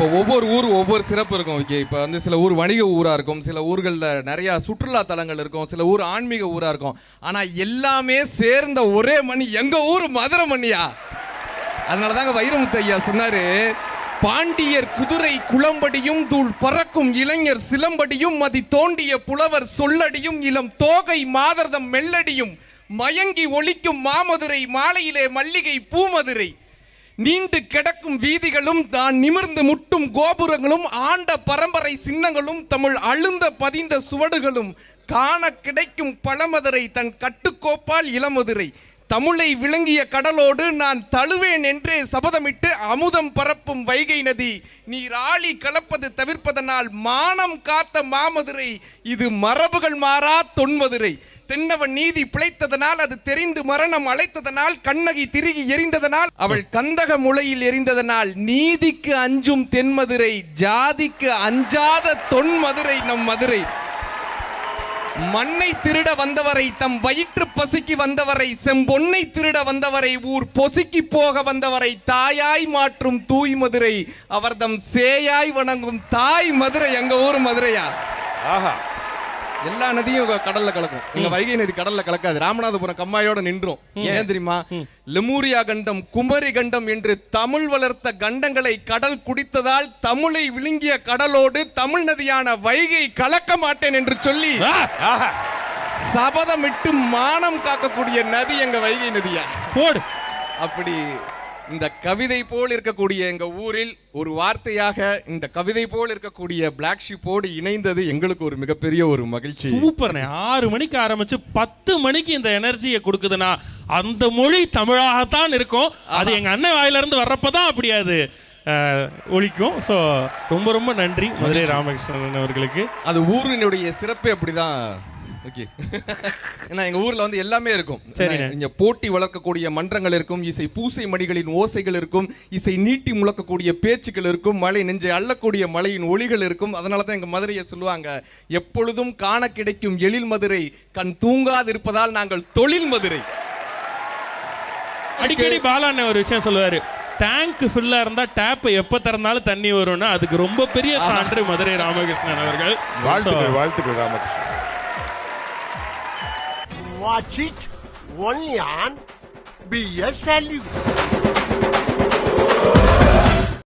இப்போ ஒவ்வொரு ஊர் ஒவ்வொரு சிறப்பு இருக்கும் ஓகே இப்போ வந்து சில ஊர் வணிக ஊராக இருக்கும் சில ஊர்களில் நிறையா சுற்றுலா தலங்கள் இருக்கும் சில ஊர் ஆன்மீக ஊராக இருக்கும். ஆனால் எல்லாமே சேர்ந்த ஒரே மணி எங்கள் ஊர் மதுரை மணியா அதனால தாங்க வைரமுத்து ஐயா பாண்டியர் குதிரை குளம்படியும் தூள் பறக்கும் இளைஞர் சிலம்படியும் மதி தோண்டிய புலவர் சொல்லடியும் இளம் தோகை மாதர்தம் மெல்லடியும் மயங்கி ஒழிக்கும் மாமதுரை மாலையிலே மல்லிகை பூமதுரை நீண்டு கிடக்கும் வீதிகளும் தான் நிமிர்ந்து முட்டும் கோபுரங்களும் ஆண்ட பரம்பரை சின்னங்களும் தமிழ் அழுந்த பதிந்த சுவடுகளும் காண கிடைக்கும் பழமதுரை தன் கட்டுக்கோப்பால் இளமதுரை. தமிழை விளங்கிய கடலோடு நான் தழுவேன் என்றே சபதமிட்டு அமுதம் பரப்பும் வைகை நதி. நீர் ஆளி கலப்பது தவிர்ப்பதனால் மானம் காத்த மாமதுரை. இது மரபுகள் மாறா தொன்மதுரை. தென்னவன் நீதி பிழைத்ததனால் அது தெரிந்து மரணம் அழைத்ததனால் கண்ணகி திருகி எரிந்ததனால் அவள் கந்தக முளையில் எரிந்ததனால் நீதிக்கு அஞ்சும் தென்மதுரை ஜாதிக்கு அஞ்சாத தொன்மதுரை நம் மதுரை. மண்ணை திருட வந்தவரை தம் வயிற்று பசிக்கு வந்தவரை செம்பொன்னை திருட வந்தவரை ஊர் பொசுக்கி போக வந்தவரை தாயாய் மாற்றும் தூய் மதுரை அவர்தம் சேயாய் வணங்கும் தாய் மதுரை எங்க ஊர் மதுரையா? ஆஹா. எல்லா நதியும் கடல்ல கலக்கும். இங்க வைகை நதி கடல்ல கலக்காது. ராமநாதபுரம் கம்மாயோட நின்றும். ஏன் தெரியுமா? லெமூரியா கண்டம் குமரி கண்டம் என்று தமிழ் வளர்த்த கண்டங்களை கடல் குடித்ததால் தமிழை விழுங்கிய கடலோடு தமிழ் நதியான வைகை கலக்க மாட்டேன் என்று சொல்லி சபதமிட்டு மானம் காக்கக்கூடிய நதி எங்க வைகை நதியா? போடு. அப்படி இந்த கவிதை போல் இருக்கக்கூடிய எங்க ஊரில் ஒரு வார்த்தையாக இந்த கவிதை போல் இருக்கக்கூடிய பிளாக் ஷிப்போடு இணைந்தது எங்களுக்கு ஒரு மிகப்பெரிய ஒரு மகிழ்ச்சி. சூப்பர்ண்ணே. ஆறு மணிக்கு ஆரம்பிச்சு பத்து மணிக்கு இந்த எனர்ஜியை கொடுக்குதுன்னா அந்த மொழி தமிழாகத்தான் இருக்கும். அது எங்க அண்ணன் வாயில இருந்து வர்றப்பதான் அப்படி அது அஹ், ஒலிக்கும். ஸோ ரொம்ப ரொம்ப நன்றி மதுரை ராமகிருஷ்ணன் அவர்களுக்கு. அது ஊரினுடைய சிறப்பே அப்படிதான். ஓகே ஏன்னா எங்க ஊர்ல வந்து எல்லாமே இருக்கும். இங்க போட்டி வளர்க்கக்கூடிய மன்றங்கள் இருக்கும் இசை பூசை மணிகளின் ஓசைகள் இருக்கும் இசை நீட்டி முழக்கக்கூடிய பேச்சுக்கள் இருக்கும் மழை நெஞ்சை அள்ளக்கூடிய மழையின் ஒளிகள் இருக்கும். அதனால தான் எங்க மதுரையை சொல்லுவாங்க எப்பொழுதும் காண கிடைக்கும் எழில் மதுரை கண் தூங்காதிருப்பதால் நாங்கள் தொழில் மதுரை. அடிக்கடி பாலாண்ணே ஒரு விஷயம் சொல்லுவாரு டேங்க் ஃபுல்லா இருந்தா டேப் எப்ப திறந்தாலும் தண்ணி வரும்னா. அதுக்கு ரொம்ப பெரிய சான்று மதுரை ராமகிருஷ்ணன் அவர்கள். வாழ்த்துக்கள் வாழ்த்துக்கள் Ramakrishnan. Watch it only on BS Salute.